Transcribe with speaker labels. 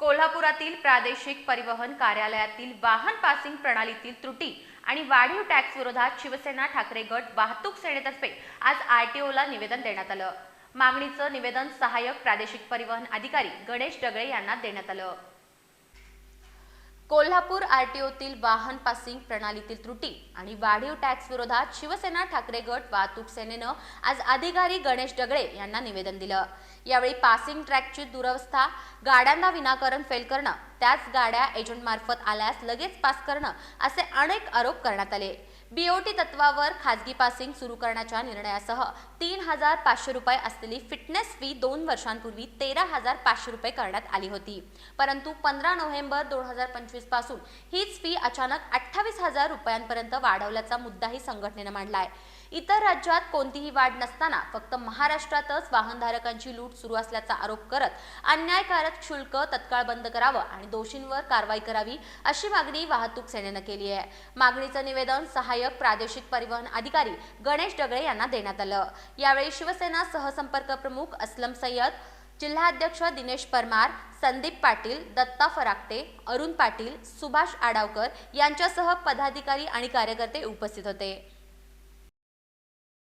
Speaker 1: कोल्हापुरातील प्रादेशिक परिवहन कार्यालयातील वाहन पासिंग प्रणालीतील त्रुटी आणि वाढीव टॅक्स विरोधात शिवसेना ठाकरे गट वाहतूक सेनेतर्फे आज आरटीओला निवेदन देण्यात आलं. मागणीचं निवेदन सहाय्यक प्रादेशिक परिवहन अधिकारी गणेश डगळे यांना देण्यात आलं. कोल्हापूर आरटीओतील वाहन पासिंग प्रणालीतील त्रुटी आणि वाढीव टॅक्स विरोधात शिवसेना ठाकरे गट वाहतूक सेनेनं आज अधिकारी गणेश डगळे यांना निवेदन दिलं. यावेळी पासिंग ट्रॅकची दुरवस्था गाड्यांना विनाकारण फेल करणं त्याच गाड्या एजंटमार्फत आल्यास लगेच पास करणं असे अनेक आरोप करण्यात आले. बीओटी तत्वावर खाजगी पासिंग सुरू करण्याच्या निर्णयासह तीन हजार पाचशे रुपये असलेली फिटनेस फी दोन वर्षांपूर्वी तेरा हजार पाचशे रुपये करण्यात आली होती. परंतु पंधरा नोव्हेंबर दोन हजार पंचवीसपासून हीच फी अचानक अठ्ठावीस हजार रुपयांपर्यंत वाढवल्याचा मुद्दाही संघटनेनं मांडलाय. इतर राज्यात कोणतीही वाढ नसताना फक्त महाराष्ट्रातच वाहनधारकांची लूट सुरू असल्याचा आरोप करत अन्यायकारक शुल्क तत्काळ बंद करावं आणि दोषींवर कारवाई करावी अशी मागणी वाहतूक सेनेनं केली आहे. मागणीचं निवेदन सहाय्यक प्रादेशिक परिवहन अधिकारी गणेश डगळे यांना देण्यात आलं. यावेळी शिवसेना सहसंपर्क प्रमुख अस्लम सय्यद जिल्हाध्यक्ष दिनेश परमार संदीप पाटील दत्ता फराकटे अरुण पाटील सुभाष आडावकर यांच्यासह पदाधिकारी आणि कार्यकर्ते उपस्थित होते.